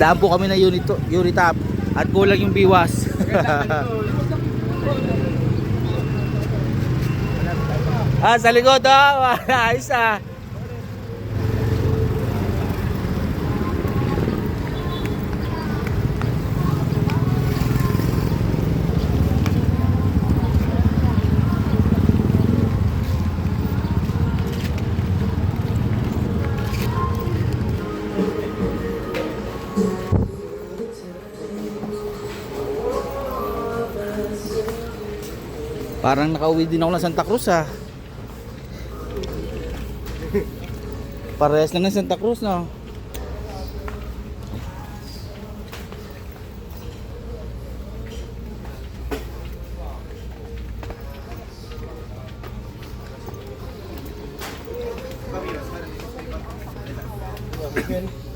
Daan po kami na unit, unit up at kulang yung biwas. ah, sa likod ah. Ayos Parang nakauwi din ako ng Santa Cruz ah. Parehas na ng Santa Cruz no.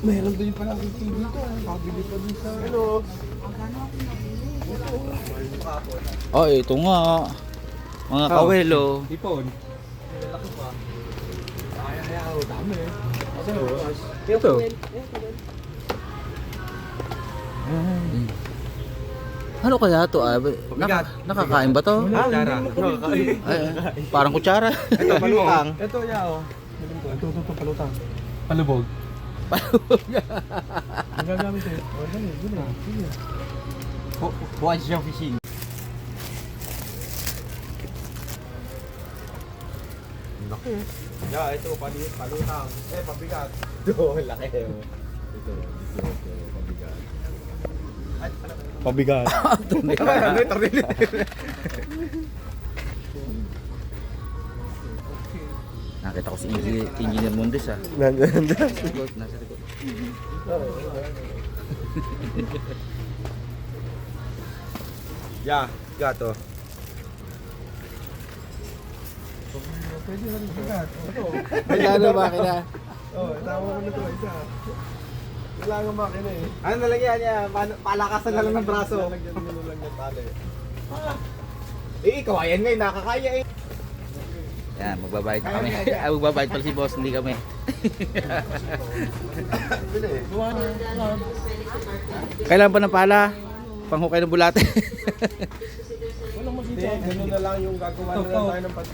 Meron din pala ang TV dito. Pabili pa din sa... Hello. Oh, ito nga. Mga kawelo. Ipon. Laki pa. Ay, ay, ay, dami. Ito. Ano kaya to? Ah, naka, nakakain ba to? Ah, Kutsara. Ay, ay, parang kutsara. Ito, palutang. Ito, ya, oh. Ito, ito, ito, palutang. Palubog. Ang gagamit eh. Oh. Buwan siyang fishing. Laki eh. Ya, ito, pali, palutang. Eh, pabigat. Ito, laki eh. Ito, ito, ito, pabigat. Pabigat. Ano ito, really? Nakita ko si Engineer, Engineer Mondes ah. Nandiyan. Nasa likod, nasa likod. Ya, gato. Pwede na rin bigat. Ito. Magkano makina? Oh, tama mo na ito, isa. Kailangan makina eh. Ano nalagyan niya? Pa- palakasan na lang ng braso. Lalagyan mo lang ng tali. Eh, ikaw ayan ngayon, nakakaya eh. Yan, magbabayad na kami. Ay, magbabayad pala si boss, hindi kami. Eh. Kailan pa ng pala? Panghukay ng bulate. Hindi, ganun na lang yung gagawa na lang tayo ng pag...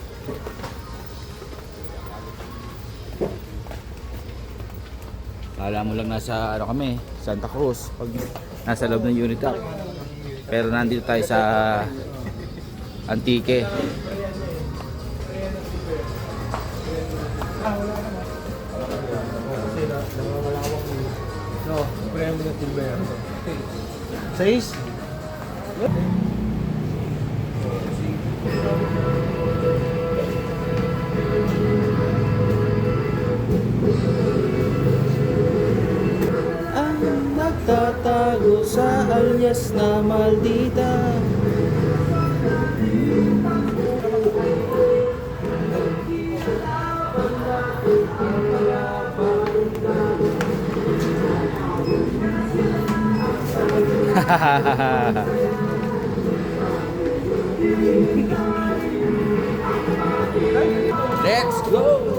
Kala mo lang nasa ano kami, Santa Cruz. Pag nasa loob ng unit up. Pero nandito tayo sa Antique. Kasi timba yan. Sais? Ang nagtatago sa alias na maldita Let's go!